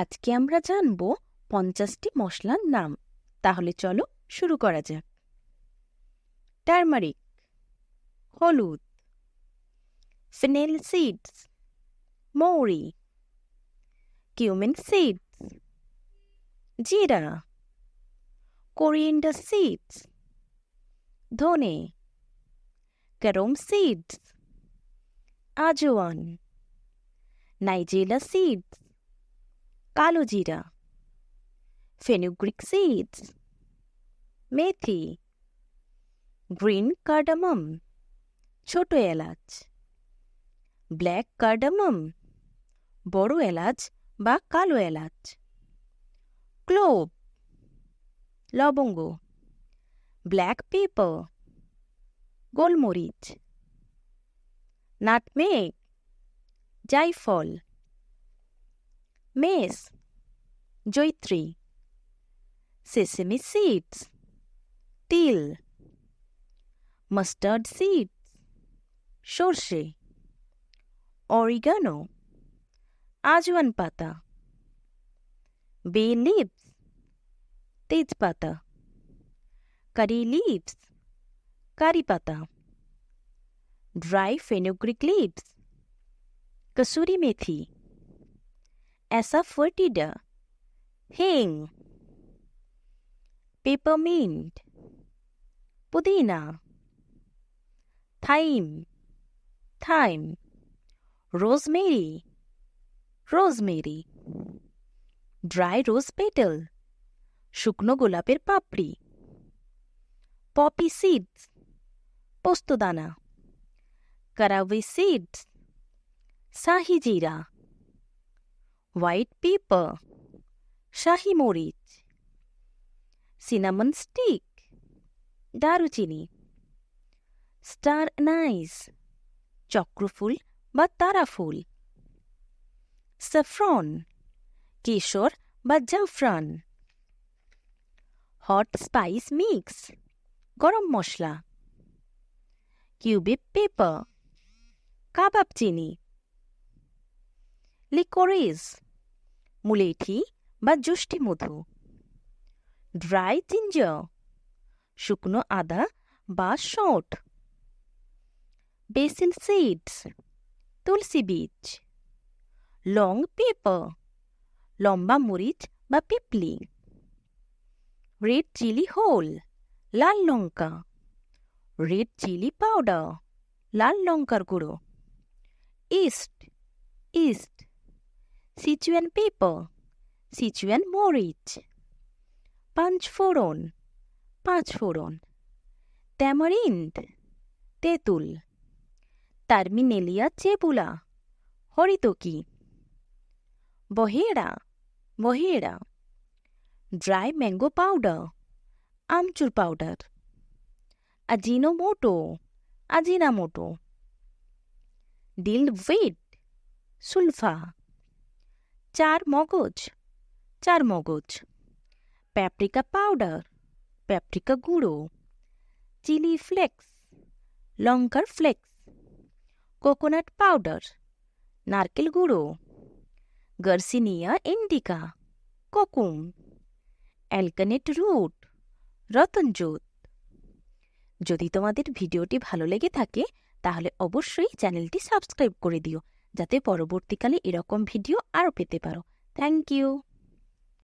আজকে আমরা জানব পঞ্চাশটি মশলার নাম। তাহলে চলো শুরু করা যাক। টার্মারিক, হলুদ ফিনেল সিডস, মৌরি, কিউমিন সিডস, জিরা, কোরিয়েন্ডার সিডস, ধনে, carom seeds, ajwain nigella seeds কালো জিরা ফেনুগ্রিক সিডস মেথি গ্রিন কার্ডামম ছোট এলাচ ব্ল্যাক কার্ডামম বড় এলাচ বা কালো এলাচ ক্লোভ লবঙ্গ ব্ল্যাক পেপার গোলমরিচ নাটমেক নাটমেগ জাইফল মেস জৈত্রী সেসেমি সিডস তিল মাস্টার্ড সিডস সর্ষে অরিগানো আজওয়ান পাতা বে লিভস তেজপাতা কারি লিভস কারি পাতা ড্রাই ফেনোগ্রিক লিভস কসুরি মেথি অ্যাসাফোর্টিডা হিং পেপারমিন্ট পুদিনা thyme thyme rosemary rosemary dry rose petal শুকনো গোলাপের পাপড়ি পপি সিডস পোস্তদানা কারাউই সিডস শাহি জিরা হোয়াইট পেপার শাহি মরিচ সিনামন স্টিক দারুচিনি স্টার নাইস চক্রফুল বা তারাফুল স্যাফ্রন কেশর বা জাফরান হট স্পাইস মিক্স গরম মশলা কিউবিক পেপার কাবাব চিনি লিকোরিস মুলেঠি বা জুষ্টি মধু ড্রাই জিঞ্জার শুকনো আদা বা শট বেসিল সিডস তুলসী বীজ লং পেপার লম্বা মরিচ বা পিপলি রেড চিলি হোল লাল লঙ্কা রেড চিলি পাউডার লাল লঙ্কার গুঁড়ো yeast yeast Sichuan pepper Sichuan মরিচ পাঁচ ফোড়ন পাঁচ ফোড়ন ট্যামারিন্ড তেঁতুল টার্মিনেলিয়া চেপুলা হরিতকি বহেড়া বহেড়া dry mango powder amchur powder Ajinomoto Ajinomoto dill weed সুলফা চার মগজ। চার মগজ। প্যাপ্রিকা পাউডার, প্যাপ্রিকা গুঁড়ো, চিলি ফ্লেক্স, লঙ্কার ফ্লেক্স, কোকোনাট পাউডার, নারকেল গুঁড়ো, garcinia indica, kokum, alkanet root, ratanjot. যদি তোমাদের ভিডিওটি ভালো লেগে থাকে, তাহলে অবশ্যই চ্যানেলটি সাবস্ক্রাইব করে দিও। যাতে পরবর্তীকালে এরকম ভিডিও আরও পেতে পারো। Thank you